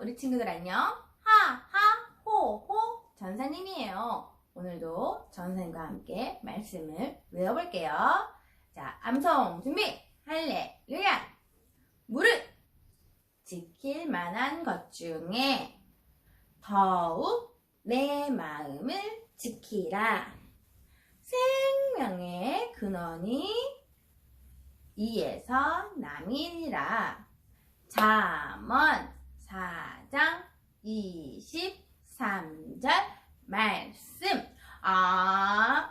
우리 친구들 안녕. 하하 호호 전사님이에요. 오늘도 전사님과 함께 말씀을 외워볼게요. 자, 암송 준비. 할렐루야. 무릇 지킬 만한 것 중에 더욱 내 마음을 지키라. 생명의 근원이 이에서 남이니라. 잠언 4장 23절 말씀. 아멘.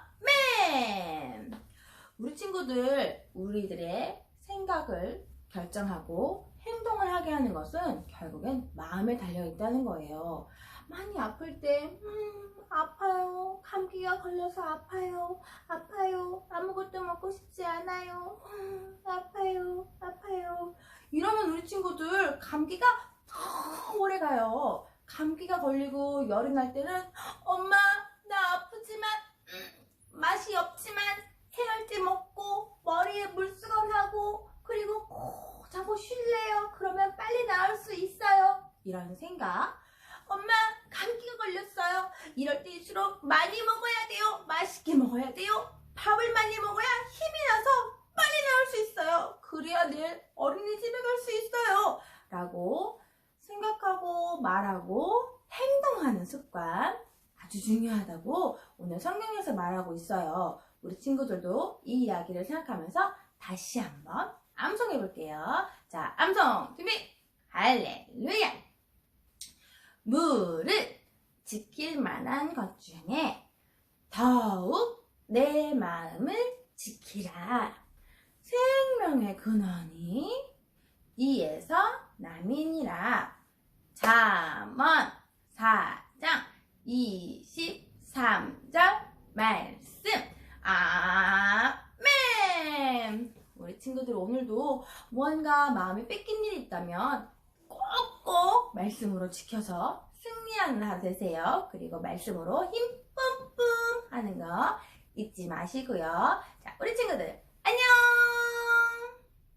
우리 친구들, 우리들의 생각을 결정하고 행동을 하게 하는 것은 결국엔 마음에 달려 있다는 거예요. 많이 아플 때, 음, 아파요. 감기가 걸려서 아파요. 아파요. 아무것도 먹고 싶지 않아요. 음, 아파요. 아파요. 이러면 우리 친구들 감기가 더 오래 가요. 감기가 걸리고 열이 날 때는 엄마 나 아프지만 음, 맛이 없지만 해열제 먹고 머리에 물수건 하고 그리고 코 자고 쉴래요. 그러면 빨리 나을 수 있어요. 이런 생각. 엄마 감기가 걸렸어요. 이럴 때일수록 많이 먹어야 돼요. 맛있게 먹어야 돼요. 밥을 많이 먹어야 힘이 나서 빨리 나을 수 있어요. 그래야 내일 어린이집에 갈 수 있어요. 라고 말하고 행동하는 습관 아주 중요하다고 오늘 성경에서 말하고 있어요. 우리 친구들도 이 이야기를 생각하면서 다시 한번 암송해 볼게요. 자, 암송 준비! 할렐루야! 물을 지킬 만한 것 중에 더욱 내 마음을 지키라. 생명의 근원이 이에서 남이니라. 잠언 4장 23절 말씀. 아멘. 우리 친구들 오늘도 무언가 마음에 뺏긴 일이 있다면 꼭꼭 말씀으로 지켜서 승리하는 하루 되세요. 그리고 말씀으로 힘 뿜뿜 하는 거 잊지 마시고요. 자, 우리 친구들